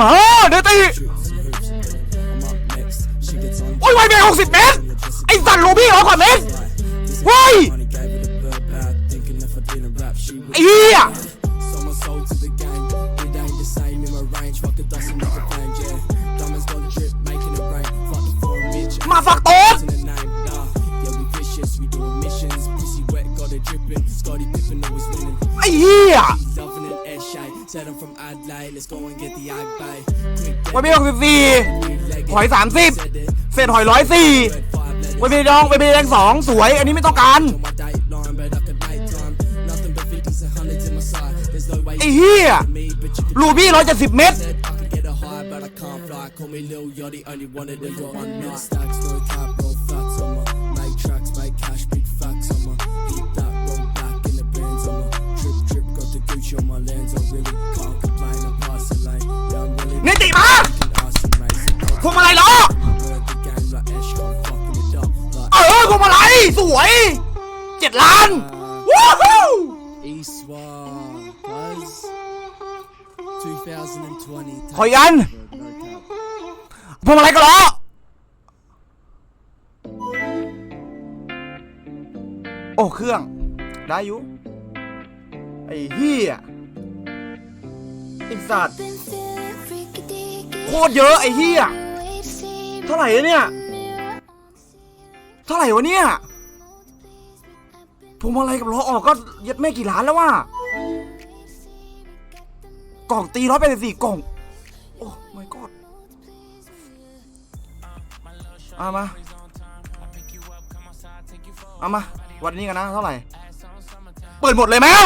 มาเดี๋ยวตีโอ้ยไวเบรหกสิบเมตร ไอ้สัตว์ลูบี้ร้อยกว่าเมตรเฮ้ยไอ้เหี้ย Sold my soul to the game. It ain't the same in my range. Fuck a dust and never fame, yeah. Diamonds got drip, making it rain. Fuck the foreign bitch. มาฝักโต๊ด In the name, nah. Yeah, we vicious, we doing missions. Pussy wet, got it dripping. Scotty Pippen always winning. ไอ้เหี้ย Said I'm from Adelaide, let's go and get the ag bay. Quick ไวเบรหกสิบสี่ leg หอยสามสิบ said it. เศษหอยร้อยสี่ไวเบรดองไวเบรแดงสองสวย อันนี้ไม่ต้องการ On my date line, but I could make time. Nothing but 50s and hundreds in my side. There's no way ไอ้เหี้ย me, but you can ลูบี้ร้อยเจ็ดสิบเมตร said I could get a high, but I can't fly. Call me Lil Yachty, only wanted to go one night. Stacks, no cap, no นิติมา awesome, mate. พวงมาลัยล้อ Heard the game like Ash, I'm fucking it up. Like เออพวงมาลัยสวยเจ็ดล้านว้าว Eastward, guys. 2020. ขอยัน No cap. พวงมาลัยก็ล้อโอ้เครื่องได้อยู่ไอ้เหี้ยไอ้ สัตว์โคตรเยอะไอ้เหี้ยเท่าไหร่เนี่ย เท่าไหร่วะเนี่ยพวงมาลัยกับล้อออกก็ยัดแม่กี่ล้านแล้วว่ะกล่องตีร้อยแปดสิบสี่กล่อง โอ้ my god เอามา เอามา วันนี้กันนะ เท่าไหร่ เปิดหมดเลยแมว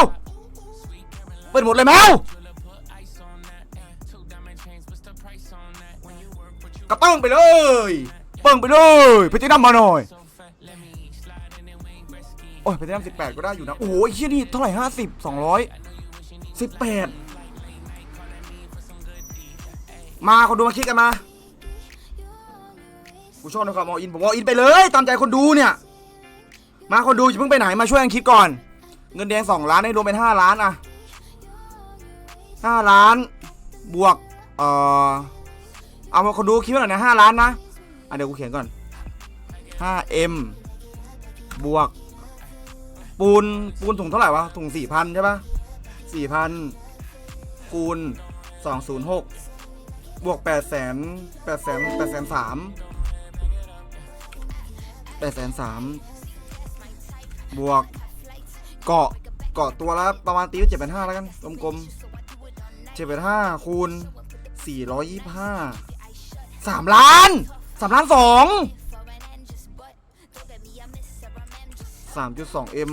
เปิดหมดเลยแมว กระเปิ้งไปเลย เปิ้งไปเลยเพชรดำมาหน่อย โอ้ยเพชรดำสิบแปดก็ได้อยู่นะ โอ้ยเฮียนี่เท่าไหร่ห้าสิบสองร้อยสิบแปดมาคนดูมาคิดกันมา กูชอบนะครับมออินผมว่าอินไปเลย ตามใจคนดูเนี่ย มาคนดูอย่าเพิ่งไปไหนมาช่วยกันคิดก่อน เงินแดงสองล้านให้รวมเป็นห้าล้านอะห้าล้าน บวก เอ่อ เอามาคนดูคิดว่าหน่อยนะห้าล้านนะอะเดี๋ยวกูเขียนก่อนห้าเอ็มบวก ปูนปูนถุงเท่าไหร่วะถุงสี่พันใช่ปะสี่พันคูณสองศูนย์หกบวกแปดแสนแปดแสนแปดแสนสามแปดแสนสามบวกเกาะเกาะตัวละประมาณตีไว้เจ็ดแปดห้าแล้วกันกลมๆเจ็ดแปดห้าคูณสี่ร้อยยี่สิบห้า สามล้านสามล้านสองสามจุดสองเอ็ม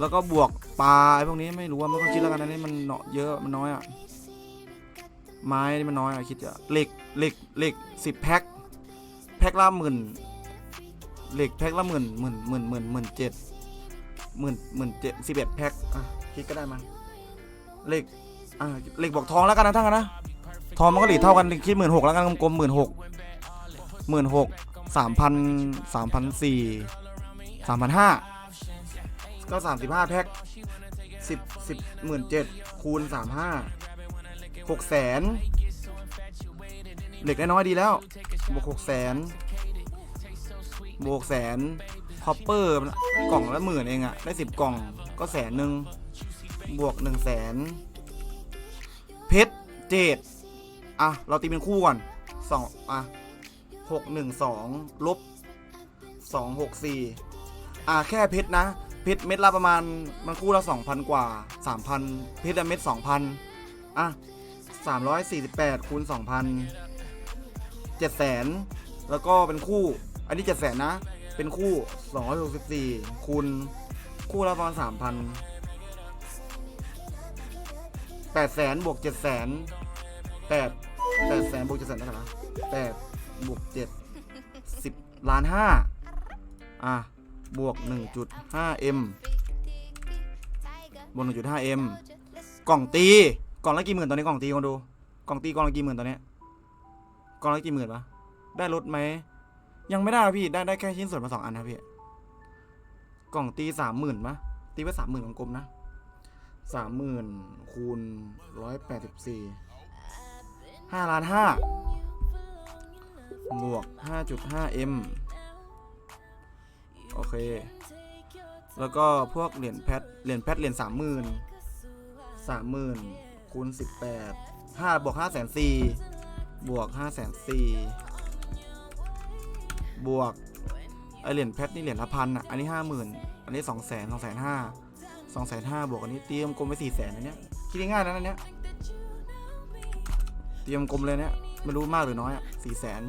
แล้วก็บวกปลาไอ้พวกนี้ไม่รู้ว่าไม่ต้องคิดแล้วกันนะนี่มันเนาะเยอะมันน้อยอะไม้นี่มันน้อยอะคิดอะเหล็กเหล็กเหล็กสิบแพ็คแพ็คละหมื่น เหล็กแพ็คละหมื่นหมื่นหมื่นหมื่นหมื่นเจ็ดหมื่นหมื่นเจ็ดสิบเอ็ดแพ็คอะคิดก็ได้มาเหล็กอะเหล็กบอกทองแล้วกันนะทั้งกันนะทองมันก็หลีเท่ากันคิดหมื่นหกแล้วกันกลมๆหมื่นหกหมื่นหกสามพันสามพันสี่สามพันห้าก็สามสิบห้าแพ็คสิบสิบหมื่นเจ็ดคูณสามห้าหกแสนเหล็กน้อยดีแล้วบวกหกแสน บวกแสนคอปเปอร์กล่องละหมื่นเองอะได้สิบกล่องก็แสนหนึ่งบวกหนึ่งแสนเพชรเจดอะ เราตีเป็นคู่ก่อนสองอะหกหนึ่งสองลบสองหกสี่อ่าแค่เพชรนะ เพชรเม็ดละประมาณ มันคู่ละสองพันกว่าสามพันเพชรละเม็ดสองพันอะสามร้อยสี่สิบแปดคูณสองพันเจ็ดแสนแล้วก็เป็นคู่ นนี้เจ็ดแสนนะ เป็นคู่สองร้อยหกสิบสี่คูณคู่ละประมาณสามพันแปดแสนบวกเจ็ดแสนแปดแปดแสนบวกเจ็ดแสนเท่าไหร่นะแปดบวกเจ็ดสิบล้านห้าอะ บวก 1.5m บวก 1.5m กล่องตี กล่องละกี่หมื่นตอนนี้กล่องตีคนดู กล่องตีกล่องละกี่หมื่นตอนนี้กล่องละกี่หมื่นวะได้ลดไหม ยังไม่ได้ครับพี่ได้ได้แค่ชิ้นส่วนมาสองอันนะพี่ กล่องตีสามหมื่นมะตีไว้สามหมื่นกลมๆนะสามหมื่นคูณร้อยแปดสิบสี่ห้าล้านห้าบวกห้าจุดห้าเอ็มโอเค แล้วก็พวกเหรียญแพทเหรียญแพทเหรียญสามหมื่นสามหมื่นคูณสิบแปดห้าบวกห้าแสนสี่บวกห้าแสนสี่ บวกไอเหรียญแพทนี่เหรียญละพันอะ อันนี้ห้าหมื่นอันนี้สองแสนสองแสนห้าสองแสนห้าบวกอันนี้เตรียมกลมไปสี่แสนอันเนี้ยคิดง่ายๆนะอันเนี้ยเตรียมกลมเลยเนี้ยไม่รู้มากหรือน้อยอะสี่แสน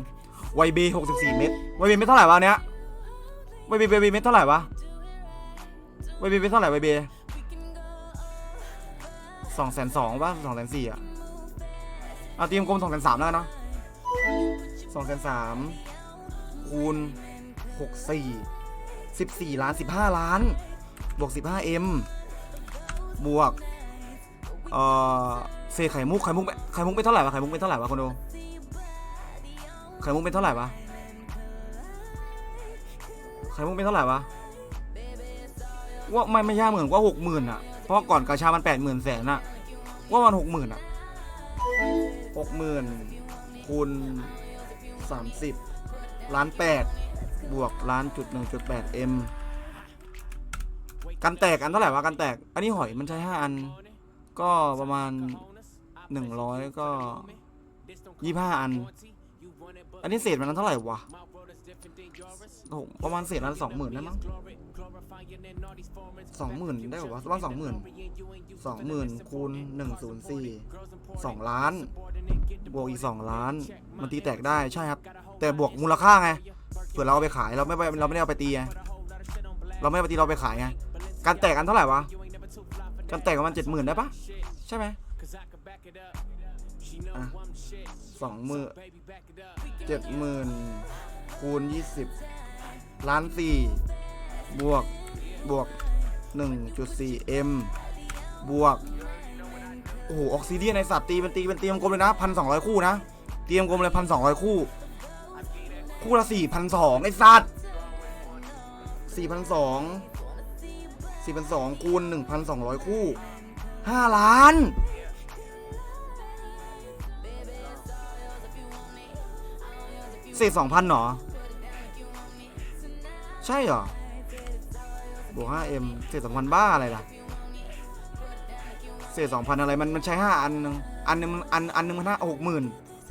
ไวเบหกสิบสี่เมตรไวเบเม็ดเท่าไหร่วะเนี้ยไวเบไวเบเม็ดเท่าไหร่วะไวเบเม็ดเท่าไหร่ไวเบสองแสนสองป่ะสองแสนสี่อะเอาเตรียมกลมสองแสนสามแล้วกันเนาะสองแสนสาม คูณหกสี่สิบสี่ล้านสิบห้าล้าน บวกสิบห้าเอ็มบวก เอ่อเศษไข่มุกไข่มุกไข่มุกเป็นเท่าไหร่วะไข่มุกเป็นเท่าไหร่วะคนดูไข่มุกเป็นเท่าไหร่วะไข่มุกเป็นเท่าไหร่วะว่าไม่ไม่ยากเหมือนว่าหกหมื่นอะเพราะก่อนกาชามันแปดหมื่นแสนอะว่ามันหกหมื่นอะหกหมื่นคูณสามสิบ ล้านแปดบวกล้านจุดหนึ่งจุดแปดเอ็มกันแตกอันเท่าไหร่วะกันแตก อันนี้หอยมันใช้ห้าอัน ก็ประมาณหนึ่งร้อยก็ยี่ห้าอัน อันนี้เศษมันเท่าไหร่วะโอ้ประมาณเศษละสองหมื่นได้มั้ง สองหมื่นได้ป่าวะบ้าสองหมื่นสองหมื่นคูณหนึ่งศูนย์สี่สองล้าน บวกอีกสองล้าน มันตีแตกได้ใช่ครับ แต่บวกมูลค่าไงเผื่อเราเอาไปขายเราไม่ไปเราไม่ได้เอาไปตีไงเราไม่ได้เอาไปตีเราไปขายไงการแตกอันเท่าไหร่วะการแตกประมาณเจ็ดหมื่นได้ปะใช่ไหมสองหมื่นเจ็ดหมื่นคูณยี่สิบล้านสี่ บวก บวกหนึ่งจุดสี่เอ็มบวก โอ้โห ออกซิเดียนในสัตว์ตีเป็นตีเป็นเตรียมกลมเลยนะพันสองร้อยคู่นะเตรียมกลมเลยพันสองร้อยคู่ คู่ละสี่พันสองไอ้สัตว์สี่พันสองสี่พันสองคูณหนึ่งพันสองร้อยคู่ห้าล้านเศษสองพันหรอ ใช่เหรอ บวกห้าเอ็มเศษสองพันบ้าอะไรล่ะ เศษสองพันอะไร มันมันใช้ห้าอันนึงอันนึงมันอันอันหนึงมันห้าหกหมื่น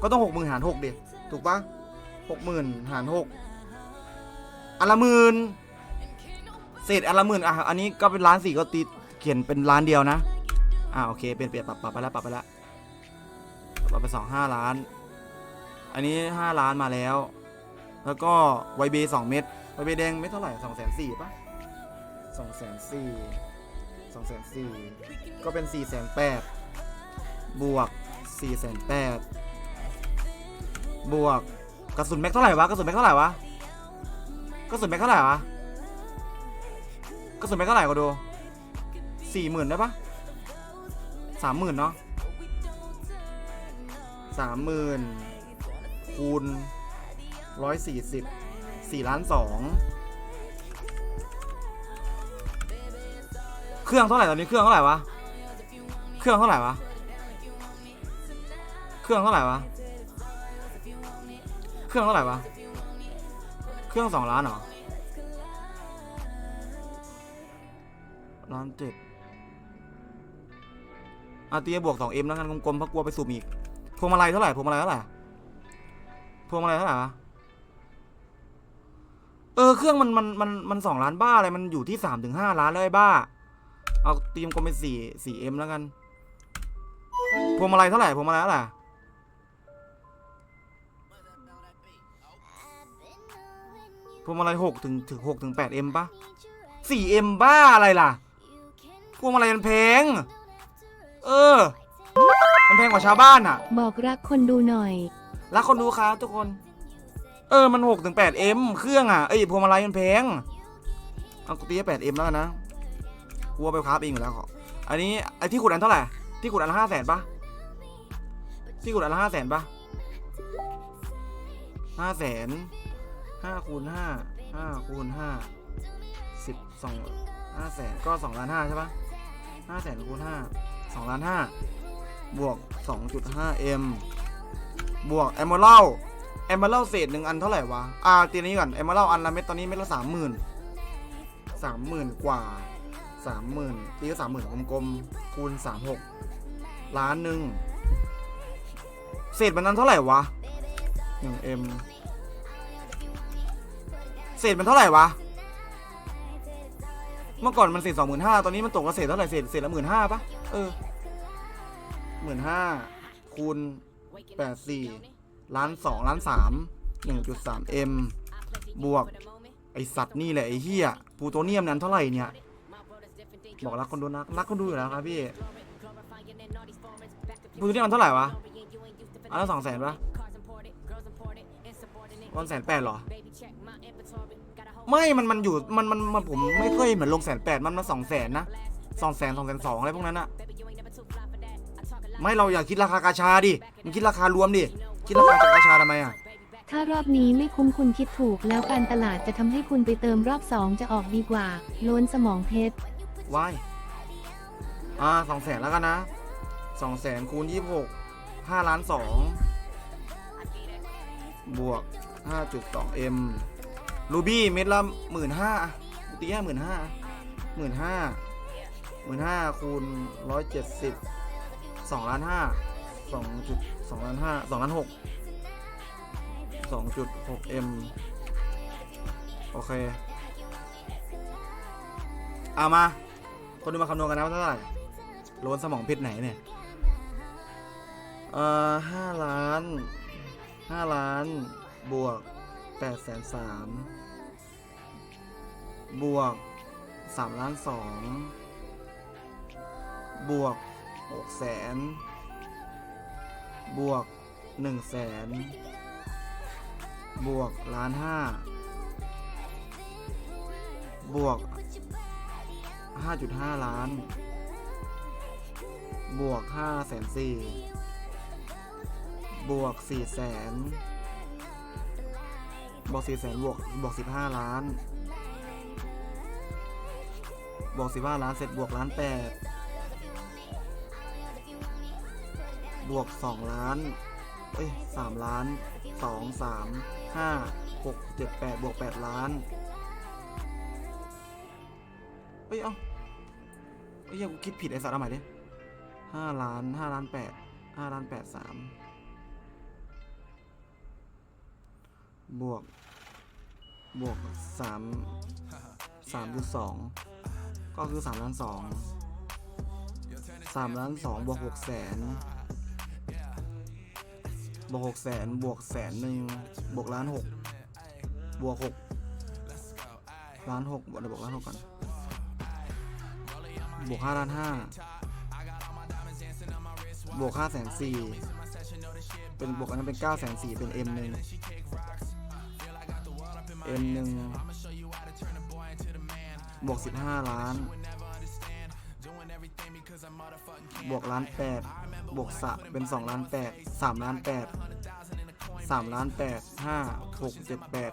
ก็ต้องหกหมื่นหารหกดิถูกปะหกหมื่นหารหกอันละหมื่นเศษอันละหมื่นอะอันนี้ก็เป็นล้านสี่ก็ตีเขียนเป็นล้านเดียวนะอ่าโอเคเปลี่ยนเปลี่ยนปรับปรับไปแล้วปรับไปแล้วปรับไปสองห้าล้าน อันนี้ห้าล้านมาแล้ว แล้วก็ไวเบสองเม็ดไวเบแดงเม็ดเท่าไหร่สองแสนสี่ปะ สองแสนสี่สองแสนสี่ก็เป็นสี่แสนแปดบวกสี่แสนแปดบวกกระสุนแม็กเท่าไหร่วะกระสุนแม็กเท่าไหร่วะกระสุนแม็กเท่าไหร่วะกระสุนแม็กเท่าไหร่ก็ดูสี่หมื่นได้ปะสามหมื่นเนาะสามหมื่นคูณร้อยสี่สิบสี่ล้านสอง รื่องเท่าไหร่ตอนนี้เครื่องเท่าไหร่วะ เครื่องเท่าไหร่วะ เครื่องเท่าไหร่วะ เครื่องเท่าไหร่วะ เครื่องสองล้านเหรอล้านเจ็ดอาเตียบวกสองเอ็มแล้วกันกลมๆเพราะกลัวไปสุ่มอีก พวงมาลัยเท่าไหร่ พวงมาลัยเท่าไหร่ พวงมาลัยเท่าไหร่วะเออเครื่องมันมันมันมันสองล้านบ้าอะไรมันอยู่ที่สามถึงห้าล้านเลยบ้า เอาตีมกลมเป็นสี่สี่เอ็มแล้วกัน พวงมาลัยเท่าไหร่พวงมาลัยเท่าไหร่พวงมาลัยหกถึงถึงหกถึงแปดเอ็มปะสี่เอ็มบ้าอะไรล่ะ พวงมาลัยมันแพง เออ มันแพงกว่าชาวบ้านอะ บอกรักคนดูหน่อย รักคนดูครับทุกคน เออ มันหกถึงแปดเอ็มเครื่องอะ เอ้ยพวงมาลัยมันแพง เอากูตีแปดเอ็มแล้วกันนะ กูเอาไปคราฟเองอยู่แล้วขออันนี้ไอ้ที่ขุดอันเท่าไหร่ที่ขุดอันละห้าแสนปะที่ขุดอันละห้าแสนปะห้าแสนห้าคูณห้าห้าคูณห้าสิบสองห้าแสนก็สองล้านห้าใช่ปะห้าแสนคูณห้าสองล้านห้าบวกสองจุดห้าเอ็มบวกแอมเบอร์เล่แอมเบอร์เล่เศษหนึ่งอันเท่าไหร่วะอ่าตีนี้ก่อนแอมเบอร์เล่อันละเม็ดตอนนี้เม็ดละสามหมื่นสามหมื่นกว่า สามหมื่นตีก็สามหมื่นกลมๆคูณสามหกล้านหนึ่งเศษมันนั้นเท่าไหร่วะหนึ่งเอ็มเศษมันเท่าไหร่วะ เมื่อก่อนมันเศษสองหมื่นห้าตอนนี้มันตกละเศษเท่าไหร่เศษเศษละหมื่นห้าปะเออหมื่นห้าคูณแปดสี่ล้านสองล้านสามหนึ่งจุดสามเอ็มบวก ไอสัตว์นี่แหละไอเฮียพลูโตเนียมนั้นเท่าไหร่เนี่ย บอกรักคนดูนักรักคนดูอยู่แล้วครับพี่พลูโตเนียมมันเท่าไหร่วะอันละสองแสนปะวันแสนแปดเหรอ ไม่ มัน มันอยู่ มัน มัน มัน ผมไม่เคยเหมือนลงแสนแปดมันมาสองแสนนะสองแสนสองแสนสองอะไรพวกนั้นอะไม่ เราอยากคิดราคากาชาดิ มันคิดราคารวมดิ คิดราคาจากกาชาทำไมอะถ้ารอบนี้ไม่คุ้มคุณคิดถูกแล้วการตลาดจะทำให้คุณไปเติมรอบสองจะออกดีกว่าโล้นสมองเพชร วายอ่าสองแสนแล้วกันนะสองแสนคูณยี่สิบหกห้าล้านสองบวกห้าจุดสองเอ็มรูบี้เม็ดละหมื่นห้าตีแค่หมื่นห้าหมื่นห้าหมื่นห้าคูณร้อยเจ็ดสิบสองล้านห้าสองจุดสองล้านห้าสองล้านหกสองจุดหกเอ็มโอเค เอามา คนดูมาคำนวณกันนะว่าเท่าไหร่โลนสมองเพชรไหนเนี่ยเอ่อห้าล้านห้าล้านบวกแปดแสนสามบวกสามล้านสองบวกหกแสนบวกหนึ่งแสนบวกล้านห้าบวก 5.5 ล้าน บวก5แสนสี่บวก4แสนบวก4แสนบวกบวก15 ล้าน บวก15 ล้านเสร็จบวกล้านแปดบวก 2 ล้าน เอ้ย3ล้าน 2 3 5 6 7 8 บวก 8 ล้าน อ้ยเอ้าเอ้ยยังกูคิดผิดไอ้สัตว์เอาใหม่ดิห้าล้านห้าล้านแปดห้าล้านแปดสามบวก บวกสามสามจุดสองก็คือสามล้านสองสามล้านสองบวกหกแสนบวกหกแสนบวกแสนหนึ่งบวกล้านหกบวกหกล้านหกเดี๋ยวบวกล้านหกก่อน บวกห้าล้านห้าบวกห้าแสนสี่เป็นบวกอันนั้นเป็นเก้าแสนสี่เป็น M หนึ่ง M หนึ่งบวกสิบห้าล้าน บวกล้านแปดบวกสะเป็นสองล้านแปดสามล้านแปดสามล้านแปดห้าหกเจ็ดแปด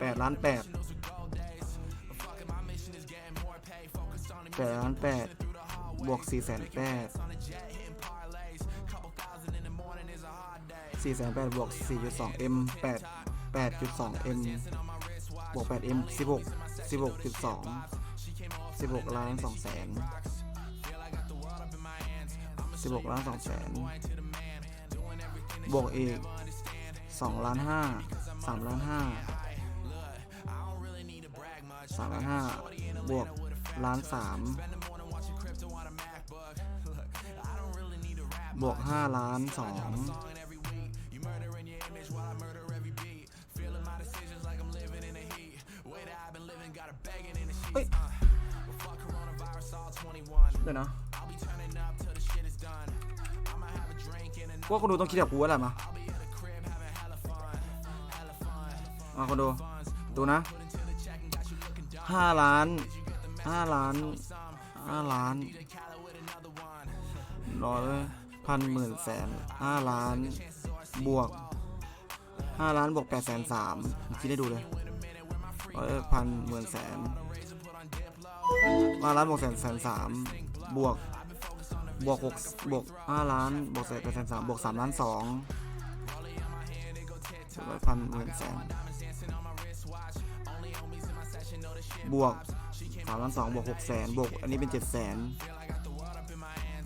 แปดล้านแปด แปดล้านแปดบวกสี่แสนแปดสี่แสนแปดบวกสี่จุดสองเอ็มแปดแปดจุดสองเอ็มบวกแปดเอ็มสิบหกสิบหกจุดสองสิบหกล้านสองแสนสิบหกล้านสองแสนบวกอีกสองล้านห้าสามล้านห้าสามล้านห้าบวก ล้านสามบวกห้าล้านสองเฮ้ยเดี๋ยวนะว่าคนดูต้องคิดแบบกูอะไรมามาคนดู ดูนะห้าล้าน ห้าล้านห้าล้านร้อยพันหมื่นแสนห้าล้านบวกห้าล้านบวกแปดแสนสามคิดให้ดูเลยร้อยพันหมื่นแสนห้าล้านบวกแสนแสนสามบวกบวกหกบวกห้าล้านบวกแสนแสนสามบวกสามล้านสองร้อยพันหมื่นแสน บวกสามล้านสองบวกหกแสนบวกอันนี้เป็นเจ็ดแสน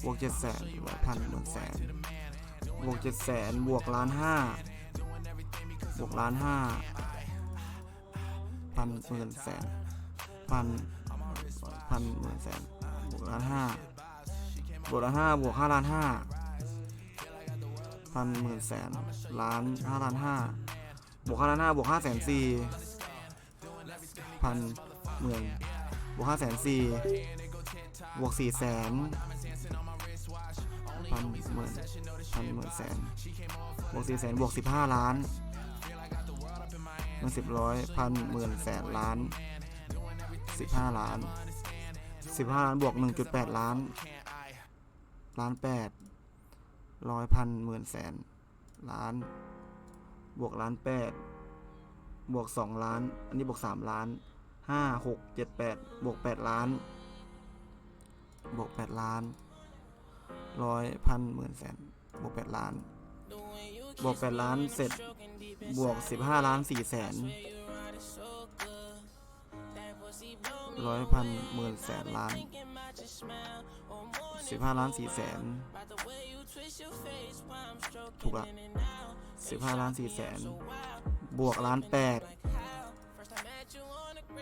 บวกเจ็ดแสนร้อยพันหมื่นแสนบวกเจ็ดแสนบวกล้านห้าบวกล้านห้าพันหมื่นแสนพันพันหมื่นแสนบวกล้านห้าบวกละห้าบวกห้าล้านห้าพันหมื่นแสนล้านห้าล้านห้าบวกห้าล้านห้าบวกห้าแสนสี่ พันหมื่นบวกห้าแสนสี่บวกสี่แสนพันหมื่นพันหมื่นแสนบวกสี่แสนบวกสิบห้าล้านหนึ่งสิบร้อยพันหมื่นแสนล้านสิบห้าล้านสิบห้าล้านบวกหนึ่งจุดแปดล้าน ล้านแปดร้อยพันหมื่นแสนล้าน บวกล้านแปดบวกสองล้าน อันนี้บวกสามล้าน ห้าหกเจ็ดแปดบวกแปดล้าน บวกแปดล้านร้อยพันหมื่นแสนบวกแปดล้าน บวกแปดล้านเสร็จบวกสิบห้าล้านสี่แสนร้อยพันหมื่นแสนล้านสิบห้าล้านสี่แสนถูกละสิบห้าล้านสี่แสนบวกล้านแปด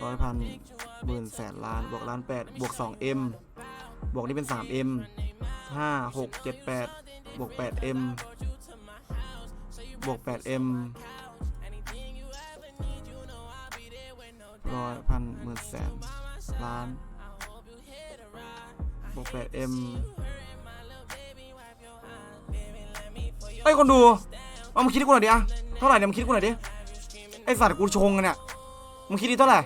ร้อยพันหมื่นแสนล้านบวกล้านแปดบวกสองเอ็มบวกนี่เป็นสามเอ็มห้าหกเจ็ดแปดบวกแปดเอ็มบวกแปดเอ็มร้อยพันหมื่นแสนล้านบวกแปดเอ็มไอ้คนดูเอามึงคิดกูหน่อยดิอะเท่าไหร่เนี่ยมึงคิดกูหน่อยดิไอสัตว์กูชงกันเนี่ย มึงคิดดิเท่าไหร่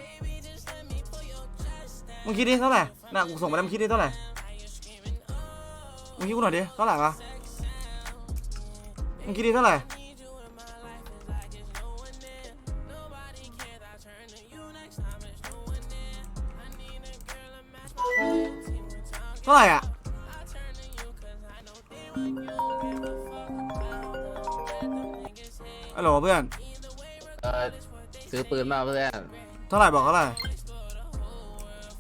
มึงคิดดิเท่าไหร่น่ะกูส่งไปแล้วมึงคิดดิเท่าไหร่ มึงคิดกูหน่อยดิ เท่าไหร่วะ มึงคิดดิเท่าไหร่ เท่าไหร่อะฮัลโหลเพื่อน ซื้อปืนมาเพื่อนเท่าไหร่บอกเท่าไหร่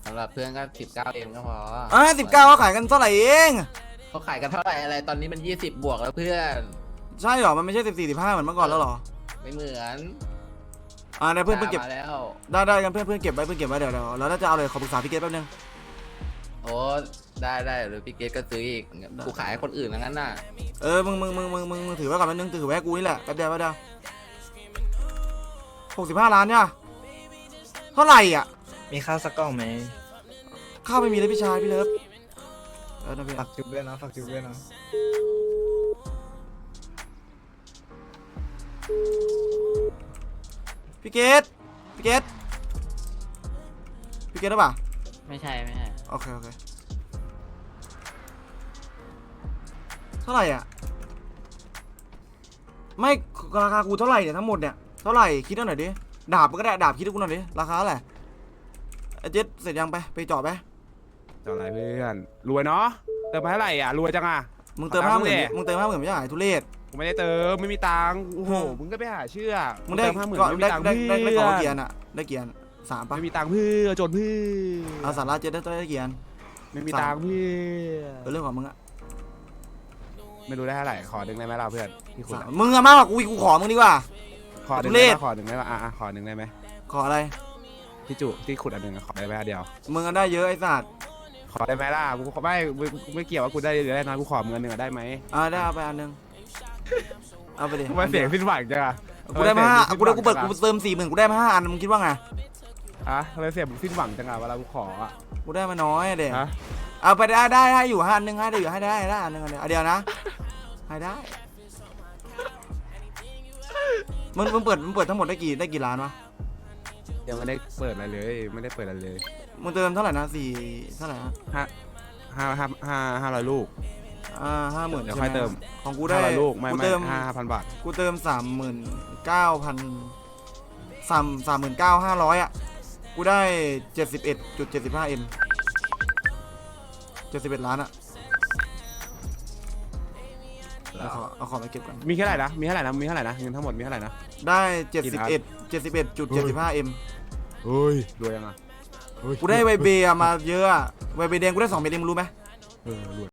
สำหรับเพื่อนก็สิบเก้าเอ็มก็พออะสิบเก้าเขาขายกันเท่าไหร่เองเขาขายกันเท่าไหร่อะไรตอนนี้มันยี่สิบบวกแล้วเพื่อน ใช่เหรอมันไม่ใช่สิบสี่สิบห้าเหมือนเมื่อก่อนแล้วเหรอไม่เหมือนอ่าเดี๋ยวเพื่อนเพื่อนเก็บมาแล้วได้ได้กันเพื่อนเพื่อนเก็บไว้เพื่อนเก็บไว้เดี๋ยวเดี๋ยวแล้วถ้าจะเอาเลยขอปรึกษาพี่เกตแป๊บนึงโอ้ได้ได้หรือพี่เกตก็ซื้ออีกกูขายให้คนอื่นแล้วงั้นน่ะเออมึงมึงมึงมึงมึงมึงถือไว้ก่อนแป๊บนึงถือไว้ให้กูนี่แหละแป๊บเดียวแป๊บเดียว หกสิบห้าล้านเนี่ยเท่าไหร่อะมีข้าวสักกล่องไหมข้าวไม่มีเลยพี่ชายพี่เลิฟเออนะพี่ฝากจุบด้วยนะฝากจุบด้วยนะพี่เกตพี่เกตพี่เกตหรือเปล่าไม่ใช่ไม่ใช่ โอเคโอเคเท่าไหร่อะไม่ราคากูเท่าไหร่เนี่ยทั้งหมดเนี่ย เท่าไหร่คิดเอาหน่อยดิดาบก็ได้ดาบคิดให้กูหน่อยดิราคาเท่าไหร่ไอ้เจ็ดเสร็จยังไปไปเจาะไปจะอะไรเพื่อนรวยเนาะเติมมาเท่าไหร่อะรวยจังอะ มึงเติมเอาห้าตัหงค์มื่นดิ มึงเติมห้าหมื่นไม่ใช่หายทุเรศ กูไม่ได้เติมไม่มีตังค์โอ้โหอืมมึงก็ไปหาเชื่อมึงได้เติมห้าหมื่นก็ไม่มีได้ตังค์ได้เพื่ได้ได้ของอนเกียร์น่ะได้เกียร์สามปะไม่มีตังค์เพื่อนจนเพื่อนเอาสาระเจ็ดได้ได้เกียร์ไม่มีตังค์เพื่อเออนเรื่องของมึงอะไม่รู้ได้เท่าไหร่ขอหนึ่งได้ไหมเราเพื่อนที่คุณสามมึงอะมากกว่ากูอีกกูขอมึงดีกว่า ขอหนึ่งทุเรได้ศไหมขอหนึ่งได้ไหมอะอะขอหนึ่งได้ไหมขออะไรที่จุที่ขุดอันหนึ่งอะขอได้ไหมอันเดียว มึงอะได้เยอะไอ้สัตว์ขอได้ไหมล่ะกูขอไม่กูกูไม่เกี่ยวว่ากูได้หรือได้น้อยกูขอมึงอันหนึ่งอะได้ไหมอ่าได้เอาไปอันหนึงเอาไปดิทำไมเสียงสิ้นหวังจังอะกูได้มาห้าทำกูได้กูเปิดเสียงกูสิ้นหวังจังอะเติมสี่หมื่นกูได้มาห้าอันมึงคิดว่าไงอะทำไมเสียงสิ้นหวังจังอะเวลากูขออะกูได้มาน้อยอะเด็กฮะเอาไปได้ได้ให้อยู่ห้าอันหนึงให้ได้อยู่ให้ได้ได้อันหนึงอันเดียวอันเดียวนะให้ได้ มึงมึงเปิดมึงเปิดทั้งหมดได้กี่ได้กี่ล้านวะยังไม่ได้เปิดอะไรเลย ไม่ได้เปิดอะไรเลยมึงเติมเท่าไหร่นะสี่เท่าไหร่นะห้าห้าห้าห้าห้าร้อยลูกออ่าห้าหมื่นเดี๋ยวใช่ไหค่อยเติม ของกูได้ห้าร้อยลูกไม่กูไม่เติมห้าพันบาทกูเติมสามหมื่นเก้าพันสามสามหมื่นเก้าห้าร้อยอะกูได้เจ็ดสิบเอ็ดจุดเจ็ดสิบห้าเอ็มเจ็ดสิบเอ็ดล้านอะ เอาขอเอาของไปเก็บก่อนมีแค่ไหร่นะ มีเท่าไหร่นะ มีเท่าไหร่นะ เงินทั้งหมดมีเท่าไหร่นะ ได้เจ็ดกี่สิบล้านเอ็ดเจ็ดสิบเอ็ดจุดเจ็ดสิบห้าเอ็มเฮ้ย รวยยังอะเฮ้ยกูได้ไวเบย์อะมาเยอะอะไวเบย์แดงกูได้สองเม็ดเองมึงรู้ไหม เออรวย